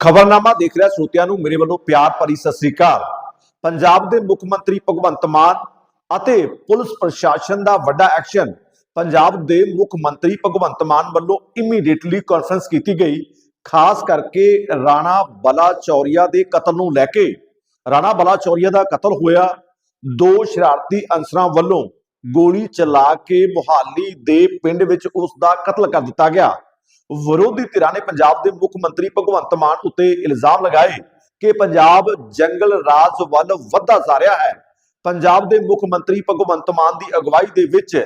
ਖਬਰਨਾਮਾ ਦੇਖ ਰਿਹਾ ਸਰੋਤਿਆਂ ਨੂੰ ਮੇਰੇ ਵੱਲੋਂ ਪਿਆਰ ਭਰੀ ਸਤਿ ਸ੍ਰੀ ਅਕਾਲ। ਪੰਜਾਬ ਦੇ ਮੁੱਖ ਮੰਤਰੀ ਭਗਵੰਤ ਮਾਨ ਅਤੇ ਪੁਲਿਸ ਪ੍ਰਸ਼ਾਸਨ ਦਾ ਵੱਡਾ ਐਕਸ਼ਨ, ਪੰਜਾਬ ਦੇ ਮੁੱਖ ਮੰਤਰੀ ਭਗਵੰਤ ਮਾਨ ਵੱਲੋਂ ਇਮੀਡੀਏਟਲੀ ਕਾਨਫਰੰਸ ਕੀਤੀ ਗਈ, ਖਾਸ ਕਰਕੇ ਰਾਣਾ ਬਲਾ ਚੌਰੀਆ ਦੇ ਕਤਲ ਨੂੰ ਲੈ ਕੇ। ਰਾਣਾ ਬਲਾ ਚੌਰੀਆ ਦਾ ਕਤਲ ਹੋਇਆ, ਦੋ ਸ਼ਰਾਰਤੀ ਅਨਸਰਾਂ ਵੱਲੋਂ ਗੋਲੀ ਚਲਾ ਕੇ ਮੁਹਾਲੀ ਦੇ ਪਿੰਡ ਵਿੱਚ ਉਸ ਦਾ ਕਤਲ ਕਰ ਦਿੱਤਾ ਗਿਆ। ਵਿਰੋਧੀ ਧਿਰਾਂ ਨੇ ਪੰਜਾਬ ਦੇ ਮੁੱਖ ਮੰਤਰੀ ਭਗਵੰਤ ਮਾਨ ਉੱਤੇ ਇਲਜ਼ਾਮ ਲਗਾਏ ਕਿ ਪੰਜਾਬ ਜੰਗਲ ਰਾਜ ਵੱਲ ਵੱਧਦਾ ਜਾ ਰਿਹਾ ਹੈ। ਪੰਜਾਬ ਦੇ ਮੁੱਖ ਮੰਤਰੀ ਭਗਵੰਤ ਮਾਨ ਦੀ ਅਗਵਾਈ ਦੇ ਵਿੱਚ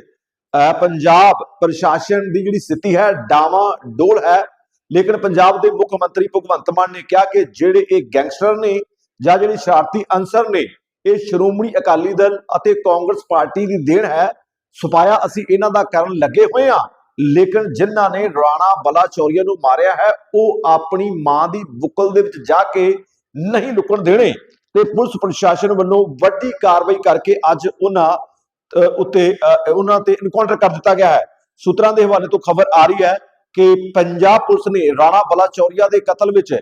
ਪੰਜਾਬ ਪ੍ਰਸ਼ਾਸਨ ਦੀ ਜਿਹੜੀ ਸਥਿਤੀ ਹੈ, ਡਾਵਾ ਡੋਲ ਹੈ। ਲੇਕਿਨ ਪੰਜਾਬ ਦੇ ਮੁੱਖ ਮੰਤਰੀ ਭਗਵੰਤ ਮਾਨ ਨੇ ਕਿਹਾ ਕਿ ਜਿਹੜੇ ਇਹ ਗੈਂਗਸਟਰ ਨੇ ਜਾਂ ਜਿਹੜੇ ਸ਼ਰਾਰਤੀ ਅਨਸਰ ਨੇ, ਇਹ ਸ਼੍ਰੋਮਣੀ ਅਕਾਲੀ ਦਲ ਅਤੇ ਕਾਂਗਰਸ ਪਾਰਟੀ ਦੀ ਦੇਣ ਹੈ। ਸੁਪਾਇਆ ਅਸੀਂ ਇਹਨਾਂ ਦਾ ਕਰਨ ਲੱਗੇ ਹੋਏ ਹਾਂ। ਲੇਕਿਨ ਜਿਨ੍ਹਾਂ ਨੇ ਰਾਣਾ ਬਲਾ ਚੌਰੀਆ ਨੂੰ ਮਾਰਿਆ ਹੈ, ਉਹ ਆਪਣੀ ਮਾਂ ਦੀ ਬੁੱਕਲ ਦੇ ਵਿੱਚ ਜਾ ਕੇ ਨਹੀਂ ਲੁਕਣ ਦੇਣੇ। ਤੇ ਪੁਲਿਸ ਪ੍ਰਸ਼ਾਸਨ ਵੱਲੋਂ ਵੱਡੀ ਕਾਰਵਾਈ ਕਰਕੇ ਅੱਜ ਉਹਨਾਂ ਉੱਤੇ ਉਹਨਾਂ ਤੇ ਇਨਕਾਊਂਟਰ ਕਰ ਦਿੱਤਾ ਗਿਆ ਹੈ। ਸੂਤਰਾਂ ਦੇ ਹਵਾਲੇ ਤੋਂ ਖਬਰ ਆ ਰਹੀ ਹੈ ਕਿ ਪੰਜਾਬ ਪੁਲਿਸ ਨੇ ਰਾਣਾ ਬਲਾ ਚੌਰੀਆ ਦੇ ਕਤਲ ਵਿੱਚ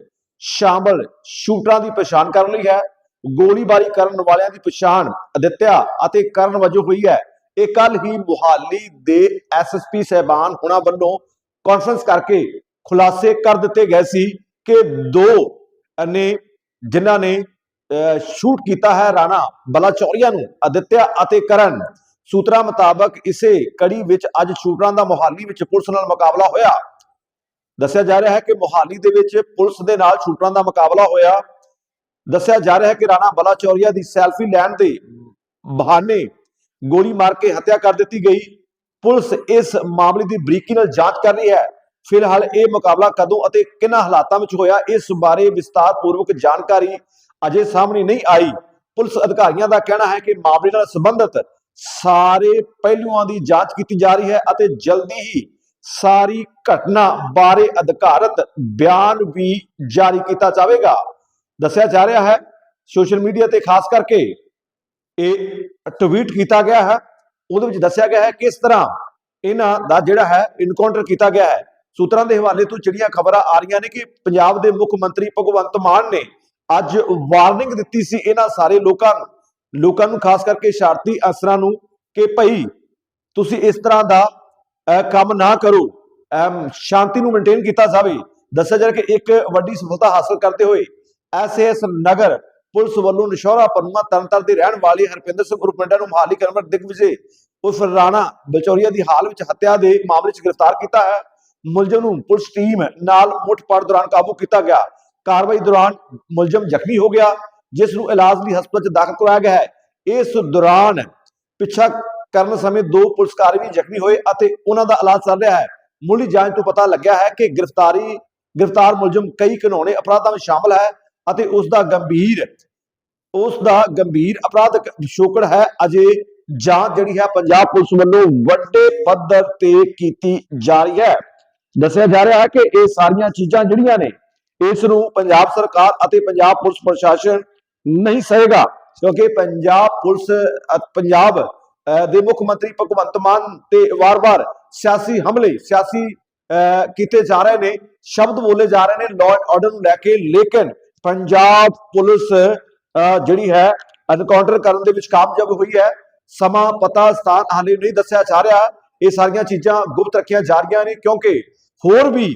ਸ਼ਾਮਲ ਸ਼ੂਟਰਾਂ ਦੀ ਪਛਾਣ ਕਰ ਲਈ ਹੈ, ਗੋਲੀਬਾਰੀ ਕਰਨ ਵਾਲਿਆਂ ਦੀ ਪਛਾਣ ਅਦਿੱਤਿਆ ਅਤੇ ਕਰਨ ਵਜੋਂ ਹੋਈ ਹੈ। ਇਹ ਕੱਲ ਹੀ ਮੁਹਾਲੀ ਦੇ ਐਸਐਸਪੀ ਸਹਿਬਾਨ ਹੁਣਾਂ ਵੱਲੋਂ ਕਾਨਫਰੰਸ ਕਰਕੇ ਖੁਲਾਸੇ ਕਰ ਦਿੱਤੇ ਗਏ ਸੀ ਕਿ ਦੋ ਨੇ, ਜਿਨ੍ਹਾਂ ਨੇ ਸ਼ੂਟ ਕੀਤਾ ਹੈ ਰਾਣਾ ਬਲਾਚੌਰੀਆ ਨੂੰ, ਅਦਿੱਤਿਆ ਅਤੇ ਕਰਨ। ਸੂਤਰਾਂ ਮੁਤਾਬਕ ਇਸੇ ਕੜੀ ਵਿੱਚ ਅੱਜ ਸ਼ੂਟਰਾਂ ਦਾ ਮੁਹਾਲੀ ਵਿੱਚ ਪੁਲਿਸ ਨਾਲ ਮੁਕਾਬਲਾ ਹੋਇਆ। ਦੱਸਿਆ ਜਾ ਰਿਹਾ ਹੈ ਕਿ ਮੁਹਾਲੀ ਦੇ ਵਿੱਚ ਪੁਲਿਸ ਦੇ ਨਾਲ ਸ਼ੂਟਰਾਂ ਦਾ ਮੁਕਾਬਲਾ ਹੋਇਆ। ਦੱਸਿਆ ਜਾ ਰਿਹਾ ਹੈ ਕਿ ਰਾਣਾ ਬਲਾਚੌਰੀਆ ਦੀ ਸੈਲਫੀ ਲੈਣ ਦੇ ਬਹਾਨੇ ਗੋਲੀ ਮਾਰ ਕੇ ਹੱਤਿਆ ਕਰ ਦਿੱਤੀ ਗਈ। ਪੁਲਿਸ ਇਸ ਮਾਮਲੇ ਦੀ ਬਰੀਕੀ ਨਾਲ ਜਾਂਚ ਕਰ ਰਹੀ ਹੈ। ਫਿਲਹਾਲ ਇਹ ਮੁਕਾਬਲਾ ਕਦੋਂ ਅਤੇ ਕਿਹਨਾਂ ਹਾਲਾਤਾਂ ਵਿੱਚ ਹੋਇਆ, ਇਸ ਬਾਰੇ ਵਿਸਤਾਰਪੂਰਵਕ ਜਾਣਕਾਰੀ ਅਜੇ ਸਾਹਮਣੇ ਨਹੀਂ ਆਈ। ਪੁਲਿਸ ਅਧਿਕਾਰੀਆਂ ਦਾ ਕਹਿਣਾ ਹੈ ਕਿ ਮਾਮਲੇ ਨਾਲ ਸੰਬੰਧਿਤ ਸਾਰੇ ਪਹਿਲੂਆਂ ਦੀ ਜਾਂਚ ਕੀਤੀ ਜਾ ਰਹੀ ਹੈ ਅਤੇ ਜਲਦੀ ਹੀ ਸਾਰੀ ਘਟਨਾ ਬਾਰੇ ਅਧਿਕਾਰਤ ਬਿਆਨ ਵੀ ਜਾਰੀ ਕੀਤਾ ਜਾਵੇਗਾ। ਦੱਸਿਆ ਜਾ ਰਿਹਾ ਹੈ, ਸੋਸ਼ਲ ਮੀਡੀਆ ਤੇ ਖਾਸ ਕਰਕੇ ਇਹ ਟਵੀਟ ਕੀਤਾ ਗਿਆ ਹੈ ਉਹਦੇ ਵਿੱਚ ਦੱਸਿਆ ਗਿਆ ਹੈ ਕਿਸ ਤਰ੍ਹਾਂ ਇਹਨਾਂ ਦਾ ਜਿਹੜਾ ਹੈ ਇਨਕਾਊਂਟਰ ਕੀਤਾ ਗਿਆ ਹੈ। ਸੂਤਰਾਂ ਦੇ ਹਵਾਲੇ ਤੋਂ ਜਿਹੜੀਆਂ ਖਬਰਾਂ ਆ ਰਹੀਆਂ ਨੇ ਕਿ ਪੰਜਾਬ ਦੇ ਮੁੱਖ ਮੰਤਰੀ ਭਗਵੰਤ ਮਾਨ ਨੇ ਅੱਜ ਵਾਰਨਿੰਗ ਦਿੱਤੀ ਸੀ ਇਹਨਾਂ ਸਾਰੇ ਲੋਕਾਂ ਨੂੰ। ਲੋਕਾਂ ਨੂੰ ਖਾਸ ਕਰਕੇ ਸ਼ਾਰਤੀ ਅਸਰਾਂ ਨੂੰ ਕਿ ਭਈ ਤੁਸੀਂ ਇਸ ਤਰ੍ਹਾਂ ਦਾ ਕੰਮ ਨਾ ਕਰੋ ਅਮ, ਸ਼ਾਂਤੀ ਨੂੰ ਮੇਨਟੇਨ ਕੀਤਾ ਜਾਵੇ। ਦੱਸਿਆ ਜਾ ਰਿਹਾ ਕਿ ਇੱਕ ਵੱਡੀ ਸਫਲਤਾ ਹਾਸਲ ਕਰਦੇ ਹੋਏ ਐਸਐਸ ਨਗਰ ਪੁਲਿਸ ਵੱਲੋਂ ਨਿਸ਼ੌਰਾ ਪਰਮਾ ਤਰਨਤਰ ਦੇ ਰਹਿਣ ਵਾਲੇ ਹਰਪਿੰਦਰ ਸਿੰਘ ਗਰੁੱਪ ਨੂੰ ਮਹਾਲੀ ਕਰਮਰ ਦਿਗਵਿਜੇ ਉਸ ਰਾਣਾ ਬਚੌਰੀਆ ਦੀ ਹਾਲ ਵਿੱਚ ਹੱਤਿਆ ਦੇ ਮਾਮਲੇ 'ਚ ਗ੍ਰਿਫਤਾਰ ਕੀਤਾ ਹੈ। ਮੁਲਜ਼ਮ ਨੂੰ ਪੁਲਿਸ ਟੀਮ ਨਾਲ ਮੁੱਠਪੜ ਦੌਰਾਨ ਕਾਬੂ ਕੀਤਾ ਗਿਆ। ਕਾਰਵਾਈ ਦੌਰਾਨ ਮੁਲਜ਼ਮ ਜ਼ਖਮੀ ਹੋ ਗਿਆ, ਜਿਸ ਨੂੰ ਇਲਾਜ ਲਈ ਹਸਪਤਾਲ 'ਚ ਦਾਖਲ ਕਰਵਾਇਆ ਗਿਆ ਹੈ। ਇਸ ਦੌਰਾਨ ਪਿੱਛਾ ਕਰਨ ਸਮੇਂ ਦੋ ਪੁਲਿਸਕਾਰ ਵੀ ਜ਼ਖਮੀ ਹੋਏ ਅਤੇ ਉਹਨਾਂ ਦਾ ਇਲਾਜ ਚੱਲ ਰਿਹਾ ਹੈ। ਮੁੱਢਲੀ ਜਾਂਚ ਤੋਂ ਪਤਾ ਲੱਗਿਆ ਹੈ ਕਿ ਗ੍ਰਿਫਤਾਰੀ, ਗ੍ਰਿਫਤਾਰ ਮੁਲਜ਼ਮ ਕਈ ਘਿਨੌਣੇ ਅਪਰਾਧਾਂ ਵਿੱਚ ਸ਼ਾਮਲ ਹੈ। ਅਤੇ ਉਸ ਦਾ ਗੰਭੀਰ ਉਸ ਦਾ ਗੰਭੀਰ ਅਪਰਾਧਕ ਪਿਛੋਕੜ ਹੈ। ਅਜੇ ਜਾਂਚ ਜਿਹੜੀ ਹੈ ਪੰਜਾਬ ਪੁਲਿਸ ਵੱਲੋਂ ਵੱਡੇ ਪੱਧਰ ਤੇ ਕੀਤੀ ਜਾ ਰਹੀ ਹੈ। ਦੱਸਿਆ ਜਾ ਰਿਹਾ ਹੈ ਕਿ ਇਹ ਸਾਰੀਆਂ ਚੀਜ਼ਾਂ ਜਿਹੜੀਆਂ ਨੇ ਇਸ ਨੂੰ ਪੰਜਾਬ ਸਰਕਾਰ ਅਤੇ ਪੰਜਾਬ ਪੁਲਿਸ ਪ੍ਰਸ਼ਾਸਨ ਨਹੀਂ ਸਹੇਗਾ ਕਿਉਂਕਿ ਪੰਜਾਬ ਪੁਲਿਸ ਪੰਜਾਬ ਅ, ਦੇ ਮੁੱਖ ਮੰਤਰੀ ਭਗਵੰਤ ਮਾਨ ਤੇ ਵਾਰ-ਵਾਰ ਸਿਆਸੀ ਹਮਲੇ ਸਿਆਸੀ ਅ, ਕੀਤੇ ਜਾ ਰਹੇ ਨੇ ਸ਼ਬਦ ਬੋਲੇ ਜਾ ਰਹੇ ਨੇ ਲਾਅ ਐਂਡ ਆਰਡਰ ਨੂੰ ਲੈ ਕੇ। ਲੇਕਿਨ ਪੰਜਾਬ ਪੁਲਿਸ ਅ, ਜਿਹੜੀ ਹੈ ਐਨਕਾਊਂਟਰ ਕਰਨ ਦੇ ਵਿੱਚ ਕਾਮਯਾਬ ਹੋਈ ਹੈ। ਸਮਾਂ ਪਤਾ ਸਥਾਨ ਹਾਲੇ ਨਹੀਂ ਦੱਸਿਆ ਜਾ ਰਿਹਾ। ਇਹ ਸਾਰੀਆਂ ਚੀਜ਼ਾਂ ਗੁਪਤ ਰੱਖੀਆਂ ਜਾ ਰਹੀਆਂ ਨੇ ਕਿਉਂਕਿ ਹੋਰ ਵੀ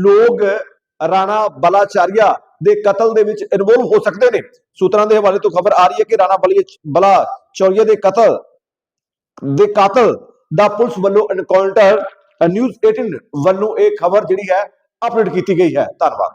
ਲੋਕ ਰਾਣਾ ਬਲਾਚਾਰੀਆ ਦੇ ਕਤਲ ਦੇ ਵਿੱਚ ਇਨਵੋਲਵ ਹੋ ਸਕਦੇ ਨੇ। ਸੂਤਰਾਂ ਦੇ ਹਵਾਲੇ ਤੋਂ ਖਬਰ ਆ ਰਹੀ ਹੈ ਕਿ ਰਾਣਾ ਬਲੀ ਬਲਾ ਚੌਰੀਆ ਦੇ ਕਤਲ ਦੇ ਕਾਤਲ ਦਾ ਪੁਲਿਸ ਵੱਲੋਂ ਐਨਕਾਊਂਟਰ ਨਿਊਜ਼ 18 ਵੱਲੋਂ ਇਹ ਖਬਰ ਜਿਹੜੀ ਹੈ ਅਪਡੇਟ ਕੀਤੀ ਗਈ ਹੈ। ਧੰਨਵਾਦ।